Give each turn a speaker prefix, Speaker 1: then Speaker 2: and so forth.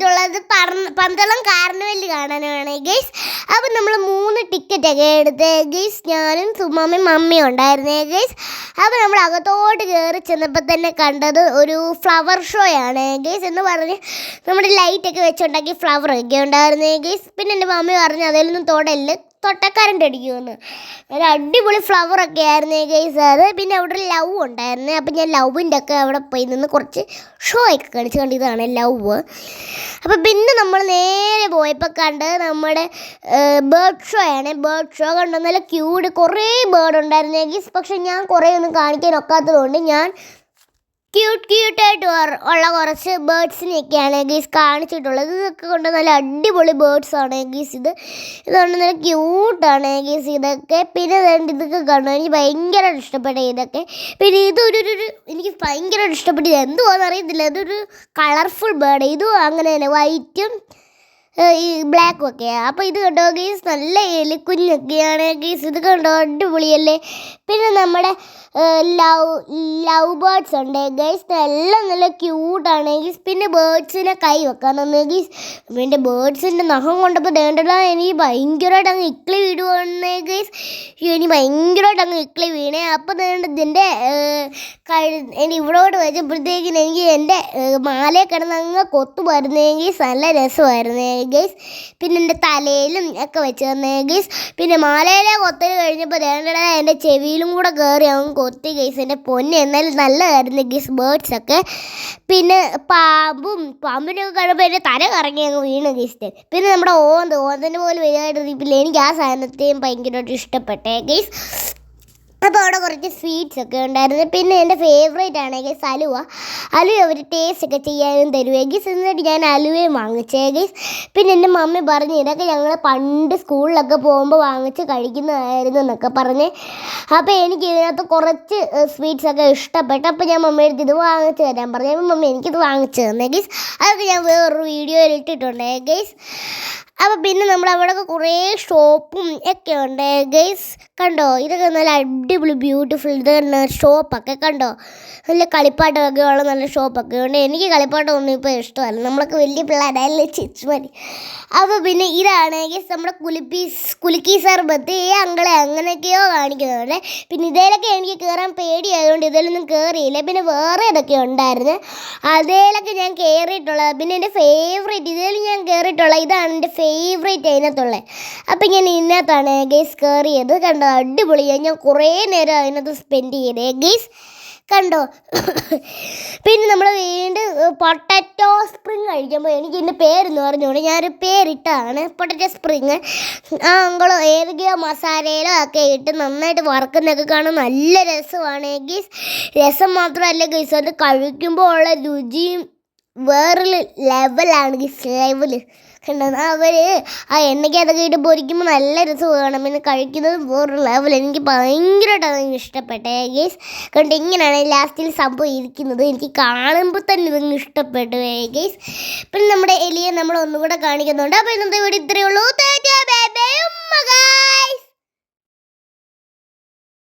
Speaker 1: വന്നിട്ടുള്ളത് പറ- പന്തളം കാർണിവൽ കാണാനാണ് ഗൈസ് അപ്പം നമ്മൾ മൂന്ന് ടിക്കറ്റ് ഒക്കെ എടുത്ത് ഗൈസ് ഞാനും സുമാമയും മമ്മിയും ഉണ്ടായിരുന്നേ ഗൈസ് അപ്പം നമ്മൾ അകത്തോട്ട് കയറി ചെന്നപ്പോൾ തന്നെ കണ്ടത് ഒരു ഫ്ലവർ ഷോ ആണ് ഗൈസ് എന്ന് പറഞ്ഞ് നമ്മുടെ ലൈറ്റൊക്കെ വെച്ചുണ്ടാക്കി ഫ്ലവർ ഒക്കെ ഉണ്ടായിരുന്നേ ഗൈസ് പിന്നെ എന്റെ മമ്മി പറഞ്ഞു അതിലൊന്നും തൊട്ടക്കാരന്റെ അടിക്കുമെന്ന് ഒരു അടിപൊളി ഫ്ലവർ ഒക്കെ ആയിരുന്നേ ഗൈസ് അത് പിന്നെ അവിടെ ഒരു ലവ് ഉണ്ടായിരുന്നേ. അപ്പം ഞാൻ ലവിന്റെ ഒക്കെ അവിടെ പോയി നിന്ന് കുറച്ച് ഷോ ഒക്കെ കാണിച്ച് കണ്ടിതാണ് ലവ് അപ്പം പിന്നെ നമ്മൾ നേരെ പോയപ്പോൾ കണ്ട് നമ്മുടെ ബേർഡ് ഷോ ആണ്. ബേർഡ് ഷോ കണ്ടു. നല്ല ക്യൂട് കുറേ ബേർഡ് ഉണ്ടായിരുന്നേ. ഗൈസ് പക്ഷെ ഞാൻ കുറേ ഒന്നും കാണിക്കാൻ ഒക്കാത്തതുകൊണ്ട് ഞാൻ ക്യൂട്ട് ക്യൂട്ടായിട്ട് ഉള്ള കുറച്ച് ബേർഡ്സിനെയൊക്കെയാണ് ഗീസ് കാണിച്ചിട്ടുള്ളത്. ഇതൊക്കെ കൊണ്ട് നല്ല അടിപൊളി ബേർഡ്സ് ആണ് ഗീസ് ഇത്. ഇതുകൊണ്ട് നല്ല ക്യൂട്ടാണ് ഗീസ് ഇതൊക്കെ. പിന്നെ രണ്ട് ഇതൊക്കെ കാണും എനിക്ക് ഭയങ്കരമായിട്ട് ഇഷ്ടപ്പെട്ട ഇതൊക്കെ. പിന്നെ ഇതൊരു ഒരു എനിക്ക് ഭയങ്കരമായിട്ട് ഇഷ്ടപ്പെട്ടത് എന്തുവാന്ന് അറിയത്തില്ല. ഇതൊരു കളർഫുൾ ബേർഡ് ഇതും അങ്ങനെ തന്നെ. വൈറ്റും ഈ ബ്ലാക്കും ഒക്കെയാണ് അപ്പോൾ ഇത് കണ്ടോ ഗീസ് നല്ല എലിക്കുഞ്ഞൊക്കെയാണ് ഗീസ് ഇത് കണ്ടോ? അടിപൊളിയല്ലേ? പിന്നെ നമ്മുടെ ലവ് ലവ് ബേർഡ്സ് ഉണ്ട്. ഗൈസ് എല്ലാം നല്ല ക്യൂട്ടാണ്. ഗീസ് പിന്നെ ബേർഡ്സിനെ കൈ വെക്കാൻ തന്നെ ഗീസ് പിന്നെ ബേർഡ്സിന്റെ നഖം കൊണ്ടപ്പോൾ ദേണ്ടല്ല എനിക്ക് ഭയങ്കരമായിട്ട് അങ്ങ് ഇക്ലി വിടുവാണ് ഗൈസ് എനിക്ക് ഭയങ്കരമായിട്ട് അങ്ങ് ഇക്ലി വീണേ. അപ്പം തന്നെ ഇതിന്റെ എന്റെ ഇവിടോട്ട് വെച്ചപ്പോഴത്തേക്കിന് എനിക്ക് എന്റെ മാലയെ കിടന്ന് അങ്ങ് കൊത്തു വരുന്നെങ്കിൽ നല്ല രസമായിരുന്നേ ഗൈസ് പിന്നെ എന്റെ തലയിലും ഒക്കെ വെച്ച് തന്നേ ഗൈസ് പിന്നെ മാലയിലെ കൊത്തൽ കഴിഞ്ഞപ്പോൾ രണ്ടട എന്റെ ചെവിയിലും കൂടെ കയറി അങ്ങ് കൊത്തി ഗൈസ് എന്റെ പൊന്ന് എന്നാലും നല്ലതായിരുന്നു ഗൈസ് ബേർഡ്സ് ഒക്കെ. പിന്നെ പാമ്പും പാമ്പിനൊക്കെ കഴിഞ്ഞപ്പോൾ എന്റെ തല കറങ്ങി അങ്ങ് വീണ് ഗൈസ് പിന്നെ നമ്മുടെ ഓന്ത് ഓന്തിന്റെ പോലെ വലുതായിട്ട് എനിക്ക് ആ സാധനത്തെയും ഭയങ്കരമായിട്ട് ഇഷ്ടപ്പെട്ടേ. ഗീസ് അപ്പോൾ അവിടെ കുറച്ച് സ്വീറ്റ്സ് ഒക്കെ ഉണ്ടായിരുന്നു. പിന്നെ എന്റെ ഫേവറേറ്റ് ആണെങ്കിൽ അലുവ. അലുവ അവർ ടേസ്റ്റ് ഒക്കെ ചെയ്യാനും തരുവേ. ഗീസ് എന്നിട്ട് ഞാൻ അലുവയും വാങ്ങിച്ചേ ഗീസ് പിന്നെ എന്റെ മമ്മി പറഞ്ഞു ഇതൊക്കെ ഞങ്ങൾ പണ്ട് സ്കൂളിലൊക്കെ പോകുമ്പോൾ വാങ്ങിച്ച് കഴിക്കുന്നതായിരുന്നു എന്നൊക്കെ പറഞ്ഞ്. അപ്പോൾ എനിക്ക് ഇതിനകത്ത് കുറച്ച് സ്വീറ്റ്സ് ഒക്കെ ഇഷ്ടപ്പെട്ടു. അപ്പോൾ ഞാൻ മമ്മിയുടെ അടുത്ത് ഇത് വാങ്ങിച്ച് തരാൻ പറഞ്ഞു. മമ്മി എനിക്കിത് വാങ്ങിച്ച് തന്നെ ഗീസ് അതൊക്കെ ഞാൻ വേറൊരു വീഡിയോയിൽ ഇട്ടിട്ടുണ്ടേ ഗീസ് അപ്പോൾ പിന്നെ നമ്മൾ അവിടെയൊക്കെ കുറേ ഷോപ്പും ഒക്കെ ഉണ്ട്. ഗൈസ് കണ്ടോ? ഇതൊക്കെ നല്ല അടിപൊളി ബ്യൂട്ടിഫുൾ ഇത് ഷോപ്പൊക്കെ കണ്ടോ? നല്ല കളിപ്പാട്ടമൊക്കെ ഉള്ള നല്ല ഷോപ്പൊക്കെ ഉണ്ട്. എനിക്ക് കളിപ്പാട്ടമൊന്നും ഇപ്പോൾ ഇഷ്ടമല്ല. നമ്മളൊക്കെ വലിയ പിള്ളേരല്ലേ ചിച്ച് മതി അപ്പോൾ പിന്നെ ഇതാണ് ഗൈസ് നമ്മുടെ കുലിപ്പീസ് കുലുക്കി സർബത്ത് ഈ അങ്കളെ അങ്ങനെയൊക്കെയോ കാണിക്കുന്നുണ്ട്. പിന്നെ ഇതിലൊക്കെ എനിക്ക് കയറാൻ പേടിയായതുകൊണ്ട് ഇതിലൊന്നും കയറിയില്ല പിന്നെ വേറെ ഇതൊക്കെ ഉണ്ടായിരുന്നു. അതിലൊക്കെ ഞാൻ കയറിയിട്ടുള്ളത് പിന്നെ എന്റെ ഫേവറേറ്റ് ഇതിൽ ഞാൻ കയറിയിട്ടുള്ള ഇതാണ് എന്റെ അതിനകത്തുള്ളത് അപ്പം ഞാൻ ഇതിനകത്താണ് ഗെയ്സ് കയറിയത് കണ്ടോ അടിപൊളിയാണ് ഞാൻ കുറേ നേരം അതിനകത്ത് സ്പെൻഡ് ചെയ്തേ. ഗെയ്സ് കണ്ടോ? പിന്നെ നമ്മൾ വീണ്ടും പൊട്ടറ്റോ സ്പ്രിങ് കഴിക്കുമ്പോൾ എനിക്ക് ഇതിന്റെ പേരെന്ന് പറഞ്ഞുകൊണ്ട് ഞാനൊരു പേരിട്ടാണ്. പൊട്ടറ്റോ സ്പ്രിങ് ആ അങ്കളോ ഏതൊക്കെയോ മസാലയിലോ ഒക്കെ ഇട്ട് നന്നായിട്ട് വറുക്കുന്നതൊക്കെ കാണാൻ നല്ല രസമാണ്. ഗീസ് രസം മാത്രമല്ല ഗീസ് അത് കഴിക്കുമ്പോൾ ഉള്ള രുചിയും വേറൊരു ലെവലാണ് ഗീസ് ലെവൽ കണ്ടോ അവർ ആ എണ്ണയ്ക്കകത്തൊക്കെ ഇട്ട് പൊരിക്കുമ്പോൾ നല്ല രസമാണ്. പിന്നെ കഴിക്കുന്നത് വേറൊരു ലെവൽ എനിക്ക് ഭയങ്കരമായിട്ട് അതങ്ങ് ഇഷ്ടപ്പെട്ടേ. ഗേസ് കണ്ട് ഇങ്ങനെയാണ് ലാസ്റ്റിൽ സംഭവം ഇരിക്കുന്നത്. എനിക്ക് കാണുമ്പോൾ തന്നെ ഇതങ്ങ് ഇഷ്ടപ്പെട്ടു ഗേസ് പിന്നെ നമ്മുടെ എലിയെ നമ്മൾ ഒന്നുകൂടെ കാണിക്കുന്നുണ്ട്. അപ്പോൾ ഇന്നത്തെ വീട് ഇത്രയേ ഉള്ളൂ.